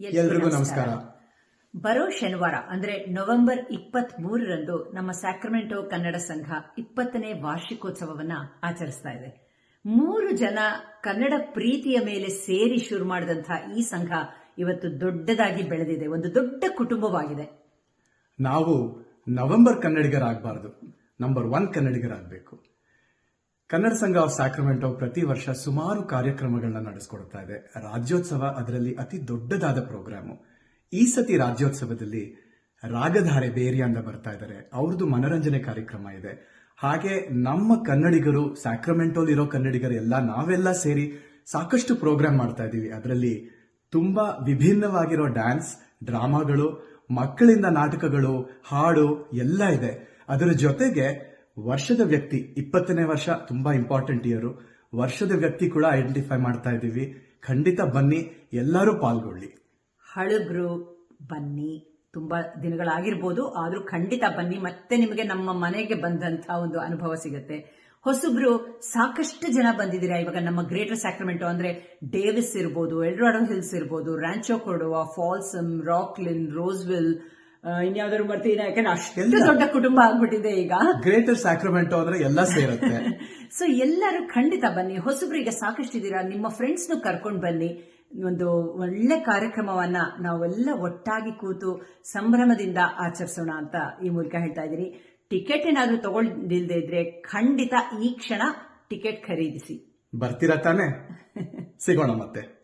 ಎಲ್ರಿಗೂ ನಮಸ್ಕಾರ. ಬರೋ ಶನಿವಾರ ಅಂದ್ರೆ ನವೆಂಬರ್ ಇಪ್ಪತ್ತ್ ಮೂರರಂದು ನಮ್ಮ ಸ್ಯಾಕ್ರಮೆಂಟೋ ಕನ್ನಡ ಸಂಘ ಇಪ್ಪತ್ತನೇ ವಾರ್ಷಿಕೋತ್ಸವವನ್ನ ಆಚರಿಸ್ತಾ ಇದೆ. ಮೂರು ಜನ ಕನ್ನಡ ಪ್ರೀತಿಯ ಮೇಲೆ ಸೇರಿ ಶುರು ಮಾಡಿದಂತಹ ಈ ಸಂಘ ಇವತ್ತು ದೊಡ್ಡದಾಗಿ ಬೆಳೆದಿದೆ. ಒಂದು ದೊಡ್ಡ ಕುಟುಂಬವಾಗಿದೆ. ನಾವು ನವೆಂಬರ್ ಕನ್ನಡಿಗರಾಗಬಾರ್ದು. ನಂಬರ್ ಒನ್ ಕನ್ನಡಿಗರಾಗಬೇಕು. ಕನ್ನಡ ಸಂಘ ಆಫ್ ಸ್ಯಾಕ್ರಮೆಂಟೋ ಪ್ರತಿ ವರ್ಷ ಸುಮಾರು ಕಾರ್ಯಕ್ರಮಗಳನ್ನ ನಡೆಸ್ಕೊಡ್ತಾ ಇದೆ. ರಾಜ್ಯೋತ್ಸವ ಅದರಲ್ಲಿ ಅತಿ ದೊಡ್ಡದಾದ ಪ್ರೋಗ್ರಾಮು. ಈ ಸತಿ ರಾಜ್ಯೋತ್ಸವದಲ್ಲಿ ರಾಗಧಾರೆ ಬೇರಿ ಅಂತ ಬರ್ತಾ ಇದ್ದಾರೆ ಅವ್ರದ್ದು ಮನರಂಜನೆ ಕಾರ್ಯಕ್ರಮ ಇದೆ. ಹಾಗೆ ನಮ್ಮ ಕನ್ನಡಿಗರು ಸ್ಯಾಕ್ರಮೆಂಟೋಲ್ ಇರೋ ಕನ್ನಡಿಗರು ಎಲ್ಲ ನಾವೆಲ್ಲ ಸೇರಿ ಸಾಕಷ್ಟು ಪ್ರೋಗ್ರಾಮ್ ಮಾಡ್ತಾ ಇದ್ದೀವಿ. ಅದರಲ್ಲಿ ತುಂಬಾ ವಿಭಿನ್ನವಾಗಿರೋ ಡ್ಯಾನ್ಸ್, ಡ್ರಾಮಾಗಳು, ಮಕ್ಕಳಿಂದ ನಾಟಕಗಳು, ಹಾಡು ಎಲ್ಲ ಇದೆ. ಅದರ ಜೊತೆಗೆ ವರ್ಷದ ವ್ಯಕ್ತಿ, ಇಪ್ಪತ್ತನೇ ವರ್ಷ ತುಂಬಾ ಇಂಪಾರ್ಟೆಂಟ್ ಇಯರು ವರ್ಷದ ವ್ಯಕ್ತಿ ಕೂಡ ಐಡೆಂಟಿಫೈ ಮಾಡ್ತಾ ಇದ್ದೀವಿ. ಖಂಡಿತ ಬನ್ನಿ, ಎಲ್ಲರೂ ಪಾಲ್ಗೊಳ್ಳಿ. ಹಳಬ್ರು, ಬನ್ನಿ. ತುಂಬಾ ದಿನಗಳಾಗಿರ್ಬೋದು, ಆದರೂ ಖಂಡಿತ ಬನ್ನಿ. ಮತ್ತೆ ನಿಮಗೆ ನಮ್ಮ ಮನೆಗೆ ಬಂದಂತ ಒಂದು ಅನುಭವ ಸಿಗುತ್ತೆ. ಹೊಸಬ್ರು, ಸಾಕಷ್ಟು ಜನ ಬಂದಿದ್ದೀರಾ? ಇವಾಗ ನಮ್ಮ ಗ್ರೇಟರ್ ಸ್ಯಾಕ್ರಮೆಂಟೋ ಅಂದ್ರೆ ಡೇವಿಸ್ ಇರ್ಬೋದು ಎಲ್ರಾಡೋ ಹಿಲ್ಸ್ ಇರ್ಬೋದು ರ್ಯಾಂಚೋ ಕೊಡುವ ಫಾಲ್ಸಮ್ ರಾಕ್ಲಿನ್ ರೋಸ್ವಿಲ್ ಇನ್ಯಾವ್ದಾದ್ರು ಬರ್ತೀನಿ ಯಾಕಂದ್ರೆ ಅಷ್ಟೆಲ್ಲ ದೊಡ್ಡ ಕುಟುಂಬ ಆಗ್ಬಿಟ್ಟಿದೆ ಈಗ. ಗ್ರೇಟರ್ ಸ್ಯಾಕ್ರಮೆಂಟೋ ಅಂದ್ರೆ ಎಲ್ಲ ಸೇರುತ್ತೆ. ಸೊ ಎಲ್ಲರೂ ಖಂಡಿತ ಬನ್ನಿ. ಹೊಸಬ್ರಿಗೆ ಸಾಕಷ್ಟು ಇದ್ದೀರಾ ನಿಮ್ಮ ಫ್ರೆಂಡ್ಸ್ನು ಕರ್ಕೊಂಡು ಬನ್ನಿ. ಒಂದು ಒಳ್ಳೆ ಕಾರ್ಯಕ್ರಮವನ್ನ ನಾವೆಲ್ಲ ಒಟ್ಟಾಗಿ ಕೂತು ಸಂಭ್ರಮದಿಂದ ಆಚರಿಸೋಣ ಅಂತ ಈ ಮೂಲಕ ಹೇಳ್ತಾ ಇದ್ದೀನಿ ಟಿಕೆಟ್ ಏನಾದ್ರೂ ತಗೊಂಡಿಲ್ದೇ ಇದ್ರೆ ಖಂಡಿತ ಈ ಕ್ಷಣ ಟಿಕೆಟ್ ಖರೀದಿಸಿ. ಬರ್ತೀರಾ ತಾನೆ? ಸಿಗೋಣ ಮತ್ತೆ.